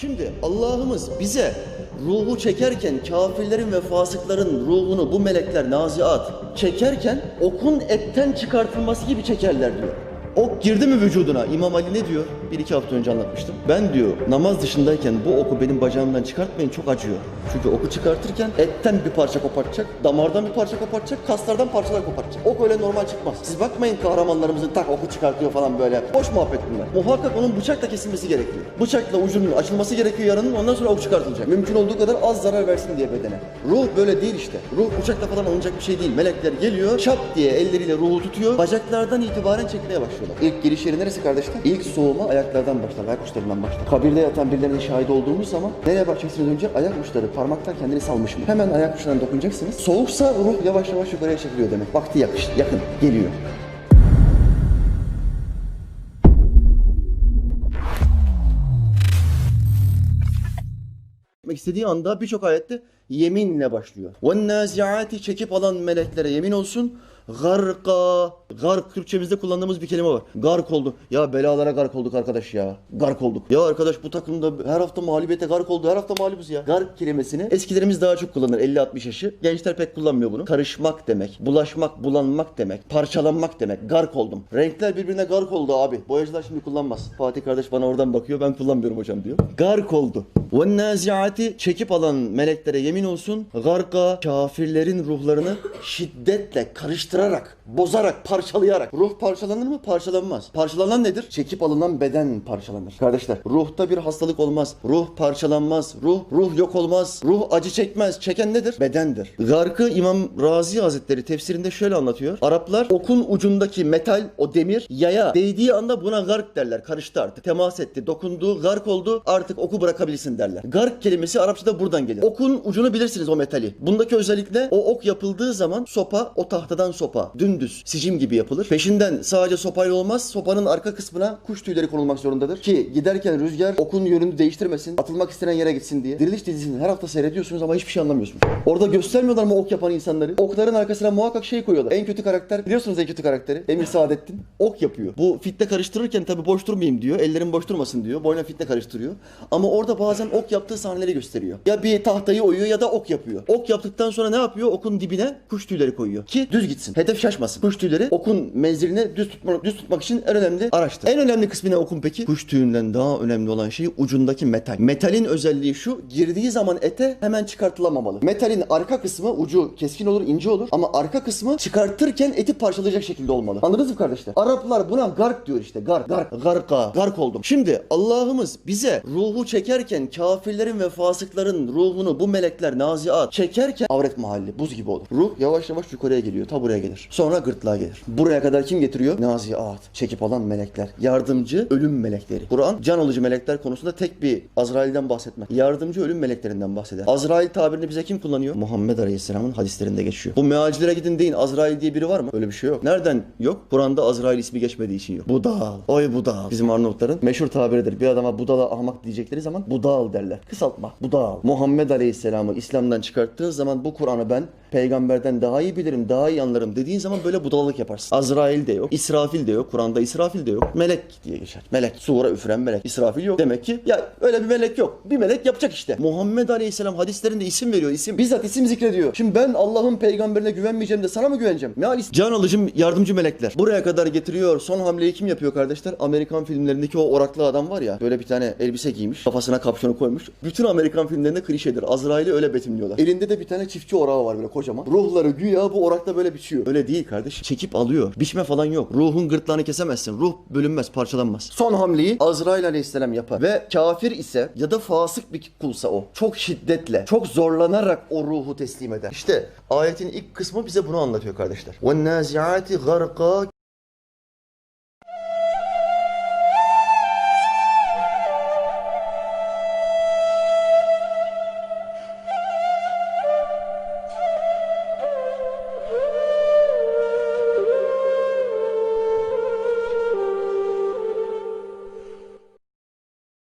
Şimdi Allah'ımız bize ruhu çekerken kafirlerin ve fasıkların ruhunu bu melekler naziat çekerken okun etten çıkartılması gibi çekerler diyor. Ok girdi mi vücuduna? İmam Ali ne diyor? Bir iki hafta önce anlatmıştım. Ben diyor namaz dışındayken bu oku benim bacağımdan çıkartmayın çok acıyor. Çünkü oku çıkartırken etten bir parça kopartacak, damardan bir parça kopartacak, kaslardan parçalar kopartacak. Ok öyle normal çıkmaz. Siz bakmayın kahramanlarımızın tak oku çıkartıyor falan böyle. Boş muhabbet bunlar. Muhakkak onun bıçakla kesilmesi gerekiyor. Bıçakla ucunun açılması gerekiyor yarının ondan sonra ok çıkartılacak. Mümkün olduğu kadar az zarar versin diye bedene. Ruh böyle değil işte. Ruh bıçakla falan alınacak bir şey değil. Melekler geliyor şap diye elleriyle ruhu tutuyor. Bacaklardan itibaren çekmeye başlıyorlar. İlk giriş yeri neresi kardeşler? İlk soğuma ayaklardan başlar. Ayak uçlarından başlar. Kabirde yatan birilerinin şahit olduğumuz zaman nereye bakacaksınız önce? Ayak uçları parmaklar kendini salmış mı? Hemen ayak uçlarına dokunacaksınız. Soğuksa ruh yavaş yavaş yukarıya çekiliyor demek. Vakti yakış, yakın, geliyor. etmek istediği anda birçok ayette yeminle başlıyor. وَالنَّازِعَاتِ çekip alan meleklere yemin olsun. Garka. Gark Türkçemizde kullandığımız bir kelime var. Gark oldu. Ya belalara gark olduk arkadaş ya. Gark olduk. Ya arkadaş bu takımda her hafta mağlubiyete gark oldu. Her hafta mağlubuz ya. Gark kelimesini eskilerimiz daha çok kullanır. 50-60 yaşı. Gençler pek kullanmıyor bunu. Karışmak demek. Bulaşmak, bulanmak demek. Parçalanmak demek. Gark oldum. Renkler birbirine gark oldu abi. Boyacılar şimdi kullanmaz. Fatih kardeş bana oradan bakıyor. Ben kullanmıyorum hocam diyor. Gark oldu. وَالنَّازِعَاتِ çekip alan meleklere yemin olsun. Garka kafirlerin ruhlarını şiddetle karıştırarak, bozarak, parçalayarak. Ruh parçalanır mı? Parçalanmaz. Parçalanan nedir? Çekip alınan beden parçalanır. Kardeşler ruhta bir hastalık olmaz. Ruh parçalanmaz. Ruh, ruh yok olmaz. Ruh acı çekmez. Çeken nedir? Bedendir. Garkı İmam Razi Hazretleri tefsirinde şöyle anlatıyor. Araplar okun ucundaki metal, o demir yaya değdiği anda buna gark derler. Karıştı artık. Temas etti, dokundu, gark oldu. Artık oku bırakabilirsin derler. Gark kelimesi Arapçada buradan gelir. Okun ucunu bilirsiniz o metali. Bundaki özellikle o ok yapıldığı zaman sopa o tahtadan sopa. Dümdüz sicim gibi yapılır. Peşinden sadece sopayla olmaz. Sopanın arka kısmına kuş tüyleri konulmak zorundadır. Ki giderken rüzgar okun yönünü değiştirmesin. Atılmak istenen yere gitsin diye. Diriliş dizisini her hafta seyrediyorsunuz ama hiçbir şey anlamıyorsunuz. Orada göstermiyorlar mı ok yapan insanları? Okların arkasına muhakkak şey koyuyorlar. En kötü karakter biliyorsunuz en kötü karakteri. Emir Saadettin. Ok yapıyor. Bu fitne karıştırırken tabii boş durmayayım diyor. Ellerim boş durmasın diyor. Boyuna fitne karıştırıyor. Ama orada bazen ok yaptığı sahneleri gösteriyor. Ya bir tahtayı oyuyor ya da ok yapıyor. Ok yaptıktan sonra ne yapıyor? Okun dibine kuş tüyleri koyuyor. Ki düz gitsin. Hedef şaşmasın. Kuş tüyleri okun menzilini düz tutmak, düz tutmak için en önemli araçtır. En önemli kısmı ne okun peki? Kuş tüyünden daha önemli olan şey ucundaki metal. Metalin özelliği şu. Girdiği zaman ete hemen çıkartılamamalı. Metalin arka kısmı ucu keskin olur, ince olur ama arka kısmı çıkartırken eti parçalayacak şekilde olmalı. Anladınız mı kardeşler? Araplar buna gark diyor işte. Gark, gark, garka, gark oldum. Şimdi Allah'ımız bize ruhu çekerken kafirlerin ve fasıkların ruhunu bu melekler naziat çekerken avret mahalli buz gibi olur. Ruh yavaş yavaş yukarıya geliyor. Ta buraya gelir. Sonra gırtlağa gelir. Buraya kadar kim getiriyor? Naziat. Çekip alan melekler. Yardımcı ölüm melekleri. Kur'an can alıcı melekler konusunda tek bir Azrail'den bahsetmez. Yardımcı ölüm meleklerinden bahseder. Azrail tabirini bize kim kullanıyor? Muhammed Aleyhisselam'ın hadislerinde geçiyor. Bu mealcilere gidin deyin Azrail diye biri var mı? Öyle bir şey yok. Nereden yok? Kur'an'da Azrail ismi geçmediği için yok. Budal. Oy Budal. Bizim Arnavutların meşhur tabiridir. Bir adama budala ahmak diyecekleri zaman budal derler. Kısaltma. Budal. Muhammed Aleyhisselam'ı İslam'dan çıkarttığın zaman bu Kur'an'ı ben peygamberden daha iyi bilirim, daha iyi anlarım dediğin zaman böyle budalalık yaparsın. Azrail de yok, İsrafil de yok, Kur'an'da İsrafil de yok. Melek diye geçer. Melek. Sura üfüren melek. İsrafil yok. Demek ki ya öyle bir melek yok. Bir melek yapacak işte. Muhammed Aleyhisselam hadislerinde isim veriyor. isim. Bizzat isim zikrediyor. Şimdi ben Allah'ın peygamberine güvenmeyeceğim de sana mı güveneceğim? Meal can alıcı yardımcı melekler. Buraya kadar getiriyor. Son hamleyi kim yapıyor kardeşler? Amerikan filmlerindeki o oraklı adam var ya. Böyle bir tane elbise giymiş. Kafasına kapşonu koymuş. Bütün Amerikan filmlerinde klişedir. Azrail'i öyle betimliyorlar. Elinde de bir tane çiftçi orağı var böyle kocaman. Ruhları güya bu orakla böyle biçiyor. Öyle değil kardeş. Çekip alıyor. Biçme falan yok. Ruhun gırtlağını kesemezsin. Ruh bölünmez, parçalanmaz. Son hamleyi Azrail aleyhisselam yapar. Ve kafir ise ya da fasık bir kulsa o. Çok şiddetle, çok zorlanarak o ruhu teslim eder. İşte ayetin ilk kısmı bize bunu anlatıyor kardeşler. وَالنَّازِعَاتِ غَرْقًا